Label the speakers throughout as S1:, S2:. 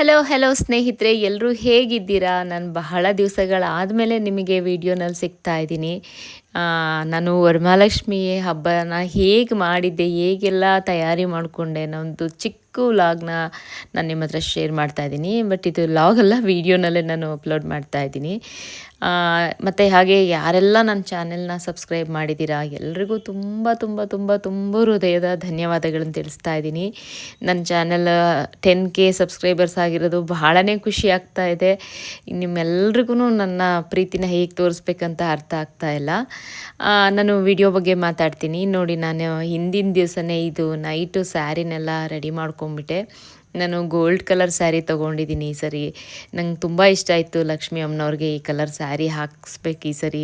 S1: Hello hello ಸ್ನೇಹಿತರೆ ಎಲ್ಲರೂ ಹೇಗಿದ್ದೀರಾ? ನಾನು ಬಹಳ ದಿವಸಗಳಾದಮೇಲೆ ನಿಮಗೆ ವಿಡಿಯೋನಲ್ಲಿ ಸಿಗ್ತಾ ಇದ್ದೀನಿ. ನಾನು ವರಮಹಾಲಕ್ಷ್ಮಿ ಹಬ್ಬನ ಹೇಗೆ ಮಾಡಿದ್ದೆ, ಹೇಗೆಲ್ಲ ತಯಾರಿ ಮಾಡಿಕೊಂಡೆ ಅನ್ನೋ ಚಿಕ್ಕ ವ್ಲಾಗ್ನ ನಾನು ನಿಮ್ಮ ಹತ್ರ ಶೇರ್ ಮಾಡ್ತಾ ಇದ್ದೀನಿ. ಬಟ್ ಇದು ವ್ಲಾಗ್ ಅಲ್ಲ, ವೀಡಿಯೋನಲ್ಲೇ ನಾನು ಅಪ್ಲೋಡ್ ಮಾಡ್ತಾ ಇದ್ದೀನಿ. ಮತ್ತು ಹಾಗೆ ಯಾರೆಲ್ಲ ನನ್ನ ಚಾನೆಲ್ನ ಸಬ್ಸ್ಕ್ರೈಬ್ ಮಾಡಿದ್ದೀರಾ, ಎಲ್ರಿಗೂ ತುಂಬ ತುಂಬ ತುಂಬ ತುಂಬ ಹೃದಯದ ಧನ್ಯವಾದಗಳನ್ನು ತಿಳಿಸ್ತಾ ಇದ್ದೀನಿ. ನನ್ನ ಚಾನೆಲ್ ಟೆನ್ ಕೆ ಸಬ್ಸ್ಕ್ರೈಬರ್ಸ್ ಆಗಿರೋದು ಬಹಳನೇ ಖುಷಿ ಆಗ್ತಾ ಇದೆ. ನಿಮ್ಮೆಲ್ರಿಗೂ ನನ್ನ ಪ್ರೀತಿನ ಹೇಗೆ ತೋರಿಸ್ಬೇಕಂತ ಅರ್ಥ ಆಗ್ತಾ ಇಲ್ಲ. ನಾನು ವಿಡಿಯೋ ಬಗ್ಗೆ ಮಾತಾಡ್ತೀನಿ. ನೋಡಿ, ನಾನು ಹಿಂದಿನ ದಿವಸನೇ ಇದು ನೈಟು ಸ್ಯಾರಿನೆಲ್ಲ ರೆಡಿ ಮಾಡ್ಕೊಂಬಿಟ್ಟೆ. ನಾನು ಗೋಲ್ಡ್ ಕಲರ್ ಸ್ಯಾರಿ ತೊಗೊಂಡಿದ್ದೀನಿ ಈ ಸರಿ. ನಂಗೆ ತುಂಬ ಇಷ್ಟ ಆಯಿತು ಲಕ್ಷ್ಮಿ ಅಮ್ಮನವ್ರಿಗೆ ಈ ಕಲರ್ ಸ್ಯಾರಿ ಹಾಕಿಸ್ಬೇಕು ಈ ಸರಿ.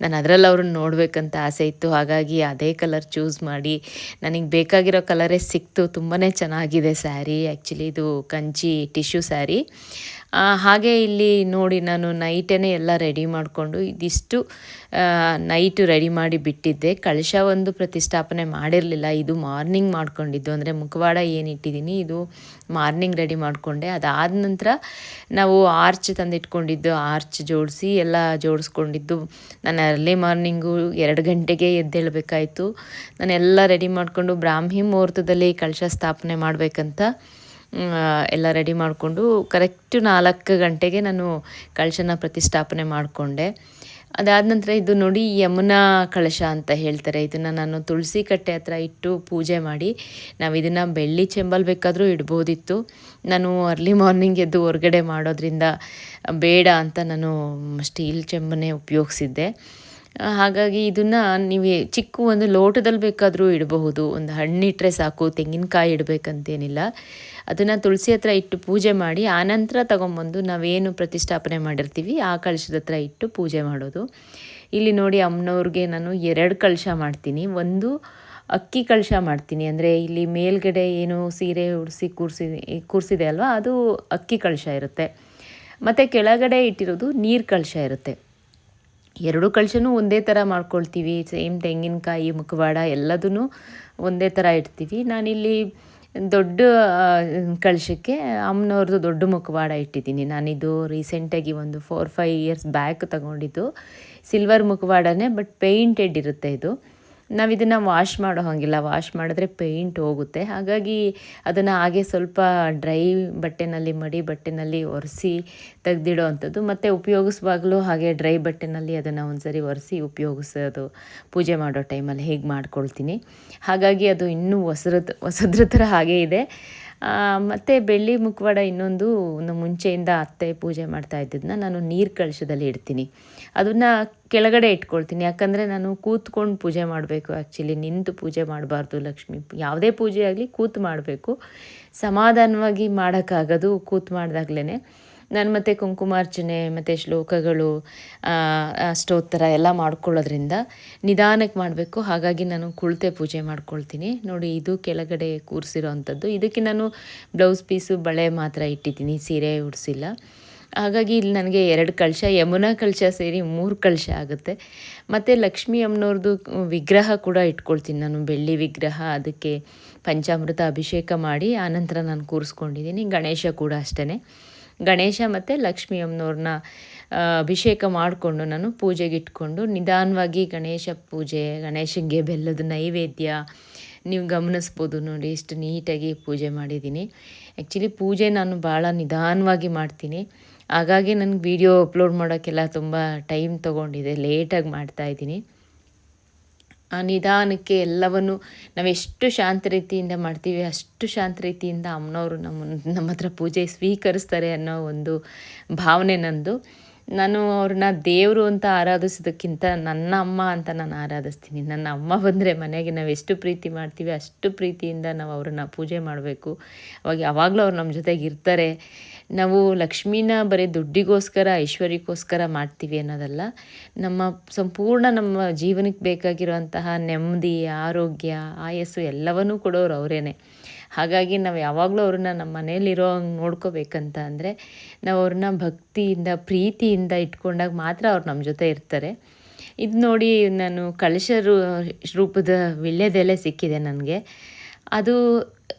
S1: ನಾನು ಅದರಲ್ಲಿ ಅವ್ರನ್ನ ನೋಡಬೇಕಂತ ಆಸೆ ಇತ್ತು. ಹಾಗಾಗಿ ಅದೇ ಕಲರ್ ಚೂಸ್ ಮಾಡಿ ನನಗೆ ಬೇಕಾಗಿರೋ ಕಲರೇ ಸಿಕ್ತು. ತುಂಬಾ ಚೆನ್ನಾಗಿದೆ ಸ್ಯಾರಿ. ಆ್ಯಕ್ಚುಲಿ ಇದು ಕಂಚಿ ಟಿಶ್ಯೂ ಸ್ಯಾರಿ. ಹಾಗೆ ಇಲ್ಲಿ ನೋಡಿ ನಾನು ನೈಟೇ ಎಲ್ಲ ರೆಡಿ ಮಾಡಿಕೊಂಡು ಇದಿಷ್ಟು ನೈಟು ರೆಡಿ ಮಾಡಿ ಬಿಟ್ಟಿದ್ದೆ. ಕಳಶ ಒಂದು ಪ್ರತಿಷ್ಠಾಪನೆ ಮಾಡಿರಲಿಲ್ಲ. ಇದು ಮಾರ್ನಿಂಗ್ ಮಾಡ್ಕೊಂಡಿದ್ದು. ಅಂದರೆ ಮುಖವಾಡ ಏನು ಇಟ್ಟಿದ್ದೀನಿ, ಇದು ಮಾರ್ನಿಂಗ್ ರೆಡಿ ಮಾಡಿಕೊಂಡೆ. ಅದಾದ ನಂತರ ನಾವು ಆರ್ಚ್ ತಂದಿಟ್ಕೊಂಡಿದ್ದು, ಆರ್ಚ್ ಜೋಡಿಸಿ ಎಲ್ಲ ಜೋಡಿಸ್ಕೊಂಡಿದ್ದು. ನಾನು ಅರ್ಲಿ ಮಾರ್ನಿಂಗು ಎರಡು ಗಂಟೆಗೆ ಎದ್ದೇಳಬೇಕಾಯಿತು. ನಾನೆಲ್ಲ ರೆಡಿ ಮಾಡಿಕೊಂಡು ಬ್ರಾಹ್ಮಿ ಮುಹೂರ್ತದಲ್ಲಿ ಕಳಶ ಸ್ಥಾಪನೆ ಮಾಡಬೇಕಂತ ಎಲ್ಲ ರೆಡಿ ಮಾಡಿಕೊಂಡು ಕರೆಕ್ಟು ನಾಲ್ಕು ಗಂಟೆಗೆ ನಾನು ಕಳಶನ ಪ್ರತಿಷ್ಠಾಪನೆ ಮಾಡಿಕೊಂಡೆ. ಅದಾದ ನಂತರ ಇದು ನೋಡಿ ಯಮುನಾ ಕಳಶ ಅಂತ ಹೇಳ್ತಾರೆ. ಇದನ್ನು ನಾನು ತುಳಸಿ ಕಟ್ಟೆ ಹತ್ರ ಇಟ್ಟು ಪೂಜೆ ಮಾಡಿ ನಾವು ಇದನ್ನು ಬೆಳ್ಳಿ ಚೆಂಬಲ್ ಬೇಕಾದರೂ ಇಡ್ಬೋದಿತ್ತು. ನಾನು ಅರ್ಲಿ ಮಾರ್ನಿಂಗ್ ಎದ್ದು ಹೊರಗಡೆ ಮಾಡೋದ್ರಿಂದ ಬೇಡ ಅಂತ ನಾನು ಸ್ಟೀಲ್ ಚೆಂಬನ್ನೇ ಉಪಯೋಗಿಸಿದ್ದೆ. ಹಾಗಾಗಿ ಇದನ್ನು ನೀವು ಚಿಕ್ಕ ಒಂದು ಲೋಟದಲ್ಲಿ ಬೇಕಾದರೂ ಇಡಬಹುದು. ಒಂದು ಹಣ್ಣಿಟ್ಟರೆ ಸಾಕು, ತೆಂಗಿನಕಾಯಿ ಇಡಬೇಕಂತೇನಿಲ್ಲ. ಅದನ್ನು ತುಳಸಿ ಹತ್ರ ಇಟ್ಟು ಪೂಜೆ ಮಾಡಿ ಆನಂತರ ತಗೊಂಬಂದು ನಾವೇನು ಪ್ರತಿಷ್ಠಾಪನೆ ಮಾಡಿರ್ತೀವಿ, ಆ ಕಳಶದ ಹತ್ರ ಇಟ್ಟು ಪೂಜೆ ಮಾಡೋದು. ಇಲ್ಲಿ ನೋಡಿ ಅಮ್ಮನವ್ರಿಗೆ ನಾನು ಎರಡು ಕಳಶ ಮಾಡ್ತೀನಿ. ಒಂದು ಅಕ್ಕಿ ಕಳಶ ಮಾಡ್ತೀನಿ. ಅಂದರೆ ಇಲ್ಲಿ ಮೇಲ್ಗಡೆ ಏನು ಸೀರೆ ಉಡಿಸಿ ಕೂರಿಸಿ, ಕೂರಿಸಿದೆ ಅಲ್ವಾ, ಅದು ಅಕ್ಕಿ ಕಳಶ ಇರುತ್ತೆ. ಮತ್ತು ಕೆಳಗಡೆ ಇಟ್ಟಿರೋದು ನೀರು ಕಳಶ ಇರುತ್ತೆ. ಎರಡು ಕಳಶನೂ ಒಂದೇ ಥರ ಮಾಡ್ಕೊಳ್ತೀವಿ ಸೇಮ್ ತೆಂಗಿನಕಾಯಿ, ಮುಖವಾಡ ಎಲ್ಲದೂ ಒಂದೇ ಥರ ಇಡ್ತೀವಿ. ನಾನಿಲ್ಲಿ ದೊಡ್ಡ ಕಳಶಕ್ಕೆ ಅಮ್ಮನವ್ರದ್ದು ದೊಡ್ಡ ಮುಖವಾಡ ಇಟ್ಟಿದ್ದೀನಿ. ನಾನಿದು ರೀಸೆಂಟಾಗಿ ಒಂದು ಫೋರ್ ಫೈವ್ ಇಯರ್ಸ್ ಬ್ಯಾಕ್ ತಗೊಂಡಿದ್ದು ಸಿಲ್ವರ್ ಮುಖವಾಡನೇ ಬಟ್ ಪೇಂಟೆಡ್ ಇರುತ್ತೆ ಇದು. ನಾವು ಇದನ್ನು ವಾಶ್ ಮಾಡೋ ಹಾಗಿಲ್ಲ. ವಾಶ್ ಮಾಡಿದ್ರೆ ಪೇಂಟ್ ಹೋಗುತ್ತೆ. ಹಾಗಾಗಿ ಅದನ್ನು ಹಾಗೆ ಸ್ವಲ್ಪ ಡ್ರೈ ಬಟ್ಟೆನಲ್ಲಿ, ಮಡಿ ಬಟ್ಟೆನಲ್ಲಿ ಒರೆಸಿ ತೆಗೆದಿಡೋ ಅಂಥದ್ದು ಮತ್ತು ಉಪಯೋಗಿಸುವಾಗಲೂ ಹಾಗೆ ಡ್ರೈ ಬಟ್ಟೆನಲ್ಲಿ ಅದನ್ನು ಒಂದ್ಸರಿ ಒರೆಸಿ ಉಪಯೋಗಿಸೋದು ಪೂಜೆ ಮಾಡೋ ಟೈಮಲ್ಲಿ ಹೇಗೆ ಮಾಡ್ಕೊಳ್ತೀನಿ. ಹಾಗಾಗಿ ಅದು ಇನ್ನೂ ಹೊಸರದ ಹೊಸದ್ರ ಥರ ಹಾಗೇ ಇದೆ. ಮತ್ತು ಬೆಳ್ಳಿ ಮುಖವಾಡ ಇನ್ನೊಂದು ಮುಂಚೆಯಿಂದ ಅತ್ತೆ ಪೂಜೆ ಮಾಡ್ತಾ ಇದ್ದದನ್ನ ನಾನು ನೀರು ಕಳಶದಲ್ಲಿ ಇಡ್ತೀನಿ. ಅದನ್ನು ಕೆಳಗಡೆ ಇಟ್ಕೊಳ್ತೀನಿ. ಯಾಕಂದರೆ ನಾನು ಕೂತ್ಕೊಂಡು ಪೂಜೆ ಮಾಡಬೇಕು ಆ್ಯಕ್ಚುಲಿ ನಿಂತು ಪೂಜೆ ಮಾಡಬಾರ್ದು ಲಕ್ಷ್ಮಿ. ಯಾವುದೇ ಪೂಜೆ ಆಗಲಿ ಕೂತು ಮಾಡಬೇಕು. ಸಮಾಧಾನವಾಗಿ ಮಾಡೋಕ್ಕಾಗೋದು ಕೂತು ಮಾಡಿದಾಗ್ಲೇ ನಾನು ಮತ್ತು ಕುಂಕುಮಾರ್ಚನೆ, ಮತ್ತು ಶ್ಲೋಕಗಳು ಸ್ತೋತ್ರ ಎಲ್ಲ ಮಾಡ್ಕೊಳ್ಳೋದ್ರಿಂದ ನಿಧಾನಕ್ಕೆ ಮಾಡಬೇಕು. ಹಾಗಾಗಿ ನಾನು ಕುಳಿತೆ ಪೂಜೆ ಮಾಡ್ಕೊಳ್ತೀನಿ. ನೋಡಿ, ಇದು ಕೆಳಗಡೆ ಕೂರಿಸಿರೋ ಅಂಥದ್ದು ಇದಕ್ಕೆ ನಾನು ಬ್ಲೌಸ್ ಪೀಸು ಬಳೆ ಮಾತ್ರ ಇಟ್ಟಿದ್ದೀನಿ, ಸೀರೆ ಉಡಿಸಿಲ್ಲ. ಹಾಗಾಗಿ ಇಲ್ಲಿ ನನಗೆ ಎರಡು ಕಳಶ, ಯಮುನಾ ಕಳಶ ಸೇರಿ ಮೂರು ಕಳಶ ಆಗುತ್ತೆ. ಮತ್ತು ಲಕ್ಷ್ಮೀ ಅಮ್ಮನವ್ರದ್ದು ವಿಗ್ರಹ ಕೂಡ ಇಟ್ಕೊಳ್ತೀನಿ ನಾನು, ಬೆಳ್ಳಿ ವಿಗ್ರಹ, ಅದಕ್ಕೆ ಪಂಚಾಮೃತ ಅಭಿಷೇಕ ಮಾಡಿ, ಆನಂತರ ನಾನು ಕೂರಿಸ್ಕೊಂಡಿದ್ದೀನಿ, ಗಣೇಶ ಕೂಡ ಅಷ್ಟೇ ಗಣೇಶ ಮತ್ತು ಲಕ್ಷ್ಮೀ ಅಮ್ಮನವ್ರನ್ನ ಅಭಿಷೇಕ ಮಾಡಿಕೊಂಡು ನಾನು ಪೂಜೆಗೆ ಇಟ್ಕೊಂಡು ನಿಧಾನವಾಗಿ ಗಣೇಶ ಪೂಜೆ, ಗಣೇಶನಿಗೆ ಬೆಲ್ಲದ ನೈವೇದ್ಯ ನೀವು ಗಮನಿಸ್ಬೋದು ನೋಡಿ ಎಷ್ಟು ನೀಟಾಗಿ ಪೂಜೆ ಮಾಡಿದ್ದೀನಿ. ಆ್ಯಕ್ಚುಲಿ ಪೂಜೆ ನಾನು ಭಾಳ ನಿಧಾನವಾಗಿ ಮಾಡ್ತೀನಿ. ಹಾಗಾಗಿ ನನಗೆ ವಿಡಿಯೋ ಅಪ್ಲೋಡ್ ಮಾಡೋಕ್ಕೆಲ್ಲ ತುಂಬ ಟೈಮ್ ತೊಗೊಂಡಿದೆ ಲೇಟಾಗಿ ಮಾಡ್ತಾಯಿದ್ದೀನಿ ನಿಧಾನಕ್ಕೆ ಎಲ್ಲವನ್ನು ನಾವು ಎಷ್ಟು ಶಾಂತ ರೀತಿಯಿಂದ ಮಾಡ್ತೀವಿ, ಅಷ್ಟು ಶಾಂತ ರೀತಿಯಿಂದ ಅಮ್ಮನವರು ನಮ್ಮ ನಮ್ಮ ಹತ್ರ ಪೂಜೆ ಸ್ವೀಕರಿಸ್ತಾರೆ ಅನ್ನೋ ಒಂದು ಭಾವನೆ ನಂದು. ನಾನು ಅವ್ರನ್ನ ದೇವರು ಅಂತ ಆರಾಧಿಸೋದಕ್ಕಿಂತ ನನ್ನ ಅಮ್ಮ ಅಂತ ನಾನು ಆರಾಧಿಸ್ತೀನಿ. ನನ್ನ ಅಮ್ಮ ಬಂದರೆ ಮನೆಗೆ ನಾವು ಎಷ್ಟು ಪ್ರೀತಿ ಮಾಡ್ತೀವಿ, ಅಷ್ಟು ಪ್ರೀತಿಯಿಂದ ನಾವು ಅವ್ರನ್ನ ಪೂಜೆ ಮಾಡಬೇಕು. ಅವಾಗ ಯಾವಾಗಲೂ ಅವ್ರು ನಮ್ಮ ಜೊತೆಗೆ ಇರ್ತಾರೆ. ನಾವು ಲಕ್ಷ್ಮೀನ ಬರೀ ದುಡ್ಡಿಗೋಸ್ಕರ, ಐಶ್ವರ್ಯಕ್ಕೋಸ್ಕರ ಮಾಡ್ತೀವಿ ಅನ್ನೋದಲ್ಲ. ನಮ್ಮ ಸಂಪೂರ್ಣ ನಮ್ಮ ಜೀವನಕ್ಕೆ ಬೇಕಾಗಿರುವಂತಹ ನೆಮ್ಮದಿ, ಆರೋಗ್ಯ, ಆಯಸ್ಸು ಎಲ್ಲವನ್ನೂ ಕೊಡೋರು ಅವರೇನೆ. ಹಾಗಾಗಿ ನಾವು ಯಾವಾಗಲೂ ಅವ್ರನ್ನ ನಮ್ಮ ಮನೇಲಿರೋ ಹಂಗೆ ನೋಡ್ಕೋಬೇಕಂತ ಅಂದರೆ ನಾವು ಅವ್ರನ್ನ ಭಕ್ತಿಯಿಂದ, ಪ್ರೀತಿಯಿಂದ ಇಟ್ಕೊಂಡಾಗ ಮಾತ್ರ ಅವ್ರು ನಮ್ಮ ಜೊತೆ ಇರ್ತಾರೆ. ಇದು ನೋಡಿ ನಾನು ಕಳಶ ರೂಪದ ವಿಳ್ಯದೆಲೆ ಸಿಕ್ಕಿದೆ ನನಗೆ. ಅದು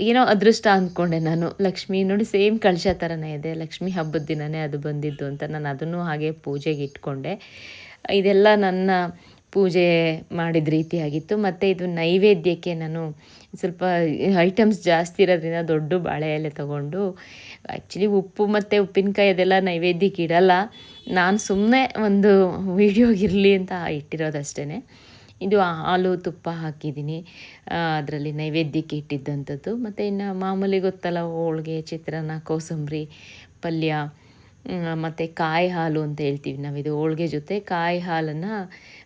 S1: ಏನೋ ಅದೃಷ್ಟ ಅಂದ್ಕೊಂಡೆ ನಾನು. ಲಕ್ಷ್ಮಿ ನೋಡಿ ಸೇಮ್ ಕಳಶ ಥರನೇ ಇದೆ. ಲಕ್ಷ್ಮಿ ಹಬ್ಬದ ದಿನವೇ ಅದು ಬಂದಿದ್ದು ಅಂತ ನಾನು ಅದನ್ನು ಹಾಗೆ ಪೂಜೆಗೆ ಇಟ್ಕೊಂಡೆ. ಇದೆಲ್ಲ ನನ್ನ ಪೂಜೆ ಮಾಡಿದ ರೀತಿಯಾಗಿತ್ತು ಮತ್ತು ಇದು ನೈವೇದ್ಯಕ್ಕೆ ನಾನು ಸ್ವಲ್ಪ ಐಟಮ್ಸ್ ಜಾಸ್ತಿ ಇರೋದ್ರಿಂದ ದೊಡ್ಡ ಬಾಳೆ ಎಲೆ ತೊಗೊಂಡು ಆ್ಯಕ್ಚುಲಿ ಉಪ್ಪು ಮತ್ತು ಉಪ್ಪಿನಕಾಯಿ ಅದೆಲ್ಲ ನೈವೇದ್ಯಕ್ಕೆ ಇಡಲ್ಲ. ನಾನು ಸುಮ್ಮನೆ ಒಂದು ವೀಡಿಯೋಗಿರಲಿ ಅಂತ ಇಟ್ಟಿರೋದಷ್ಟೇ ಇದು ಹಾಲು ತುಪ್ಪ ಹಾಕಿದ್ದೀನಿ. ಅದರಲ್ಲಿ ನೈವೇದ್ಯಕ್ಕೆ ಇಟ್ಟಿದ್ದಂಥದ್ದು. ಮತ್ತು ಇನ್ನು ಮಾಮೂಲಿ ಗೊತ್ತಲ್ಲ, ಹೋಳಿಗೆ, ಚಿತ್ರಾನ್ನ, ಕೋಸಂಬರಿ, ಪಲ್ಯ ಮತ್ತು ಕಾಯಿ ಹಾಲು ಅಂತ ಹೇಳ್ತೀವಿ ನಾವು. ಇದು ಹೋಳ್ಗೆ ಜೊತೆ ಕಾಯಿ ಹಾಲನ್ನು,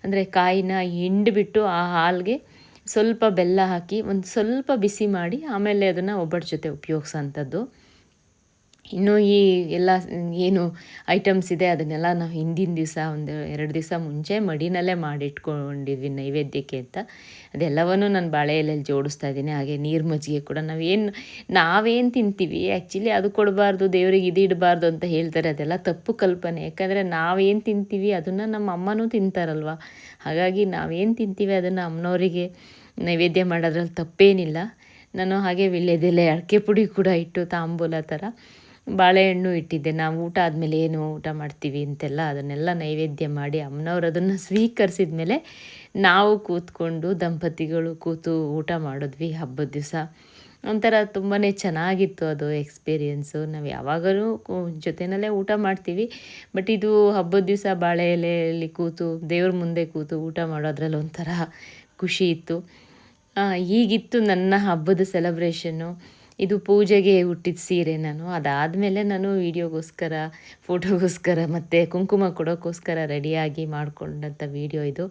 S1: ಅಂದರೆ ಕಾಯಿನ ಹಿಂಡಿಬಿಟ್ಟು ಆ ಹಾಲಿಗೆ ಸ್ವಲ್ಪ ಬೆಲ್ಲ ಹಾಕಿ ಒಂದು ಸ್ವಲ್ಪ ಬಿಸಿ ಮಾಡಿ ಆಮೇಲೆ ಅದನ್ನು ಒಬ್ಬಟ್ಟು ಜೊತೆ ಉಪಯೋಗಿಸೋಂಥದ್ದು. ಇನ್ನು ಈ ಎಲ್ಲ, ಏನು ಐಟಮ್ಸ್ ಇದೆ, ಅದನ್ನೆಲ್ಲ ನಾವು ಹಿಂದಿನ ದಿವಸ ಒಂದು ಎರಡು ದಿವಸ ಮುಂಚೆ ಮಡಿನಲ್ಲೇ ಮಾಡಿಟ್ಕೊಂಡಿದ್ವಿ ನೈವೇದ್ಯಕ್ಕೆ ಅಂತ. ಅದೆಲ್ಲವನ್ನೂ ನಾನು ಬಾಳೆ ಎಲೆಯಲ್ಲಿ ಜೋಡಿಸ್ತಾ ಇದ್ದೀನಿ. ಹಾಗೆ ನೀರು ಮಜ್ಜಿಗೆ ಕೂಡ ನಾವೇನು ನಾವೇನು ತಿಂತೀವಿ? ಆ್ಯಕ್ಚುಲಿ ಅದು ಕೊಡಬಾರ್ದು, ದೇವರಿಗೆ ಇದು ಇಡಬಾರ್ದು ಅಂತ ಹೇಳ್ತಾರೆ. ಅದೆಲ್ಲ ತಪ್ಪು ಕಲ್ಪನೆ. ಯಾಕಂದರೆ ನಾವೇನು ತಿಂತೀವಿ, ಅದನ್ನು ನಮ್ಮ ಅಮ್ಮನೂ ತಿಂತಾರಲ್ವ? ಹಾಗಾಗಿ ನಾವೇನು ತಿಂತೀವಿ, ಅದನ್ನು ಅಮ್ಮನವರಿಗೆ ನೈವೇದ್ಯ ಮಾಡೋದ್ರಲ್ಲಿ ತಪ್ಪೇನಿಲ್ಲ. ನಾನು ಹಾಗೆ ವಿಳ್ಯದೆಲೆ, ಅಡಿಕೆ ಪುಡಿ ಕೂಡ ಇಟ್ಟು ತಾಂಬೂಲ ಥರ ಬಾಳೆಹಣ್ಣು ಇಟ್ಟಿದ್ದೆ. ನಾವು ಊಟ ಆದಮೇಲೆ ಏನು ಊಟ ಮಾಡ್ತೀವಿ ಅಂತೆಲ್ಲ ಅದನ್ನೆಲ್ಲ ನೈವೇದ್ಯ ಮಾಡಿ ಅಮ್ಮನವ್ರು ಅದನ್ನು ಸ್ವೀಕರಿಸಿದ ಮೇಲೆ ನಾವು ಕೂತ್ಕೊಂಡು ದಂಪತಿಗಳು ಕೂತು ಊಟ ಮಾಡಿದ್ವಿ ಹಬ್ಬದ ದಿವಸ. ಒಂಥರ ತುಂಬಾ ಚೆನ್ನಾಗಿತ್ತು ಅದು ಎಕ್ಸ್ಪೀರಿಯೆನ್ಸು ನಾವು ಯಾವಾಗಲೂ ಜೊತೆಯಲ್ಲೇ ಊಟ ಮಾಡ್ತೀವಿ. ಬಟ್ ಇದು ಹಬ್ಬದ ದಿವಸ ಬಾಳೆ ಎಲೆಯಲ್ಲಿ ಕೂತು, ದೇವ್ರ ಮುಂದೆ ಕೂತು ಊಟ ಮಾಡೋದ್ರಲ್ಲಿ ಒಂಥರ ಖುಷಿ ಇತ್ತು. ಹೀಗಿತ್ತು ನನ್ನ ಹಬ್ಬದ ಸೆಲೆಬ್ರೇಷನ್ನು ಇದು ಪೂಜೆಗೆ ಹುಟ್ಟಿದ ಸೀರೆ ನಾನು. ಅದಾದಮೇಲೆ ನಾನು ವೀಡಿಯೋಗೋಸ್ಕರ, ಫೋಟೋಗೋಸ್ಕರ ಮತ್ತು ಕುಂಕುಮ ಕೊಡೋಕ್ಕೋಸ್ಕರ ರೆಡಿಯಾಗಿ ಮಾಡಿಕೊಂಡಂಥ ವೀಡಿಯೋ ಇದು.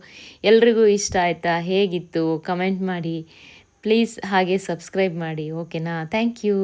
S1: ಎಲ್ರಿಗೂ ಇಷ್ಟ ಆಯಿತಾ? ಹೇಗಿತ್ತು? ಕಮೆಂಟ್ ಮಾಡಿ. ಪ್ಲೀಸ್ ಹಾಗೆ ಸಬ್ಸ್ಕ್ರೈಬ್ ಮಾಡಿ ಓಕೆನಾ ಥ್ಯಾಂಕ್ ಯು